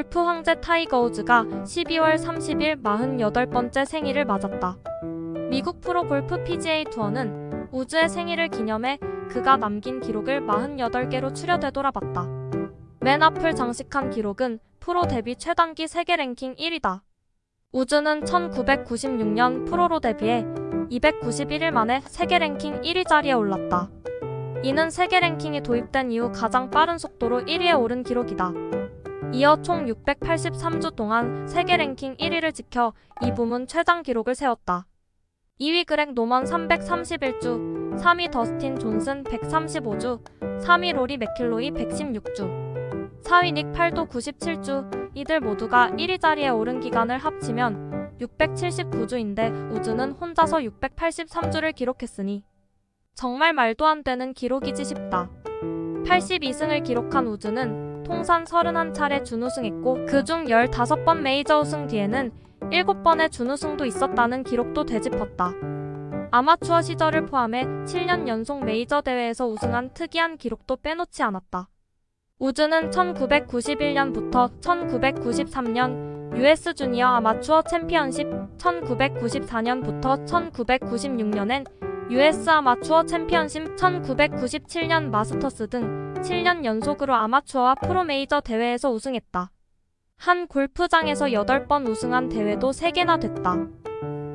골프 황제 타이거 우즈가 12월 30일 48번째 생일을 맞았다. 미국 프로 골프 PGA 투어는 우즈의 생일을 기념해 그가 남긴 기록을 48개로 추려 되돌아봤다. 맨 앞을 장식한 기록은 프로 데뷔 최단기 세계 랭킹 1위다. 우즈는 1996년 프로로 데뷔해 291일 만에 세계 랭킹 1위 자리에 올랐다. 이는 세계 랭킹이 도입된 이후 가장 빠른 속도로 1위에 오른 기록이다. 이어 총 683주 동안 세계 랭킹 1위를 지켜 이 부문 최장 기록을 세웠다. 2위 그렉 노먼 331주, 3위 더스틴 존슨 135주, 3위 로리 맥킬로이 116주, 4위 닉 팔도 97주, 이들 모두가 1위 자리에 오른 기간을 합치면 679주인데 우즈는 혼자서 683주를 기록했으니 정말 말도 안 되는 기록이지 싶다. 82승을 기록한 우즈는 통산 31차례 준우승했고 그중 15번 메이저 우승 뒤에는 7번의 준우승도 있었다는 기록도 되짚었다. 아마추어 시절을 포함해 7년 연속 메이저 대회에서 우승한 특이한 기록도 빼놓지 않았다. 우즈는 1991년부터 1993년 US 주니어 아마추어 챔피언십, 1994년부터 1996년엔 US 아마추어 챔피언십, 1997년 마스터스 등 7년 연속으로 아마추어와 프로 메이저 대회에서 우승했다. 한 골프장에서 8번 우승한 대회도 3개나 됐다.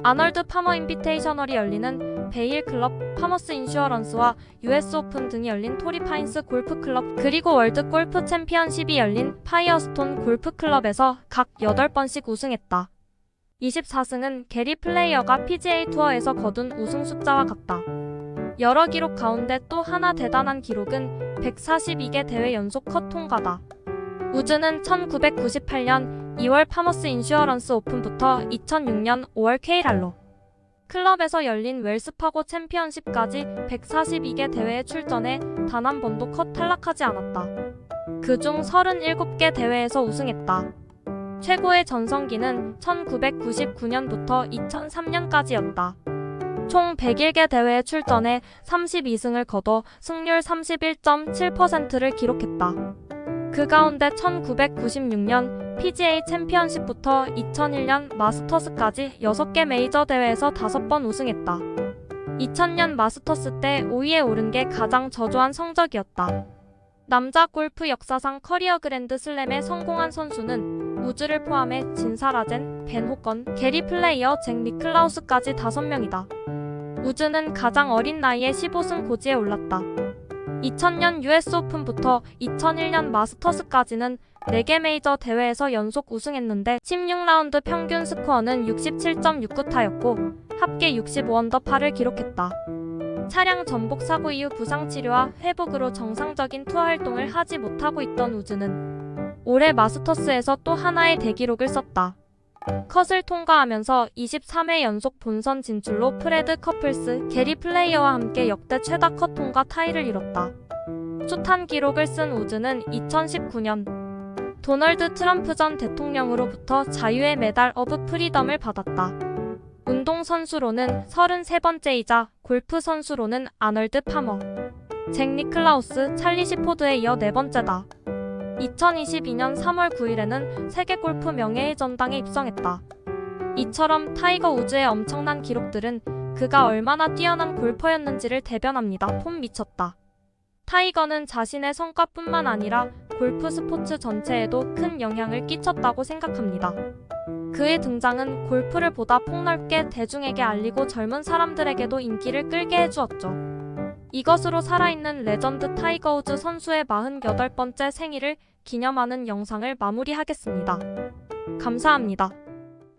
아널드 파머 인비테이셔널이 열리는 베일 클럽, 파머스 인슈어런스와 US 오픈 등이 열린 토리 파인스 골프 클럽, 그리고 월드 골프 챔피언십이 열린 파이어스톤 골프 클럽에서 각 8번씩 우승했다. 24승은 게리 플레이어가 PGA 투어에서 거둔 우승 숫자와 같다. 여러 기록 가운데 또 하나 대단한 기록은 142개 대회 연속 컷 통과다. 우즈는 1998년 2월 파머스 인슈어런스 오픈부터 2006년 5월 K랄로 클럽에서 열린 웰스파고 챔피언십까지 142개 대회에 출전해 단 한 번도 컷 탈락하지 않았다. 그중 37개 대회에서 우승했다. 최고의 전성기는 1999년부터 2003년까지였다. 총 101개 대회에 출전해 32승을 거둬 승률 31.7%를 기록했다. 그 가운데 1996년 PGA 챔피언십부터 2001년 마스터스까지 6개 메이저 대회에서 5번 우승했다. 2000년 마스터스 때 5위에 오른 게 가장 저조한 성적이었다. 남자 골프 역사상 커리어 그랜드 슬램에 성공한 선수는 우즈를 포함해 진사라젠, 벤 호건, 게리 플레이어, 잭 니클라우스까지 5명이다. 우즈는 가장 어린 나이에 15승 고지에 올랐다. 2000년 US 오픈부터 2001년 마스터스까지는 4개 메이저 대회에서 연속 우승했는데 16라운드 평균 스코어는 67.69타였고 합계 65언더파를 기록했다. 차량 전복 사고 이후 부상 치료와 회복으로 정상적인 투어 활동을 하지 못하고 있던 우즈는 올해 마스터스에서 또 하나의 대기록을 썼다. 컷을 통과하면서 23회 연속 본선 진출로 프레드 커플스, 게리 플레이어와 함께 역대 최다 컷 통과 타이를 이뤘다. 숱한 기록을 쓴 우즈는 2019년 도널드 트럼프 전 대통령으로부터 자유의 메달 어브 프리덤을 받았다. 운동선수로는 33번째이자 골프 선수로는 아널드 파머, 잭 니클라우스, 찰리 시포드에 이어 네 번째다. 2022년 3월 9일에는 세계 골프 명예의 전당에 입성했다. 이처럼 타이거 우즈의 엄청난 기록들은 그가 얼마나 뛰어난 골퍼였는지를 대변합니다. 폼 미쳤다. 타이거는 자신의 성과뿐만 아니라 골프 스포츠 전체에도 큰 영향을 끼쳤다고 생각합니다. 그의 등장은 골프를 보다 폭넓게 대중에게 알리고 젊은 사람들에게도 인기를 끌게 해주었죠. 이것으로 살아있는 레전드 타이거 우즈 선수의 48번째 생일을 기념하는 영상을 마무리하겠습니다. 감사합니다.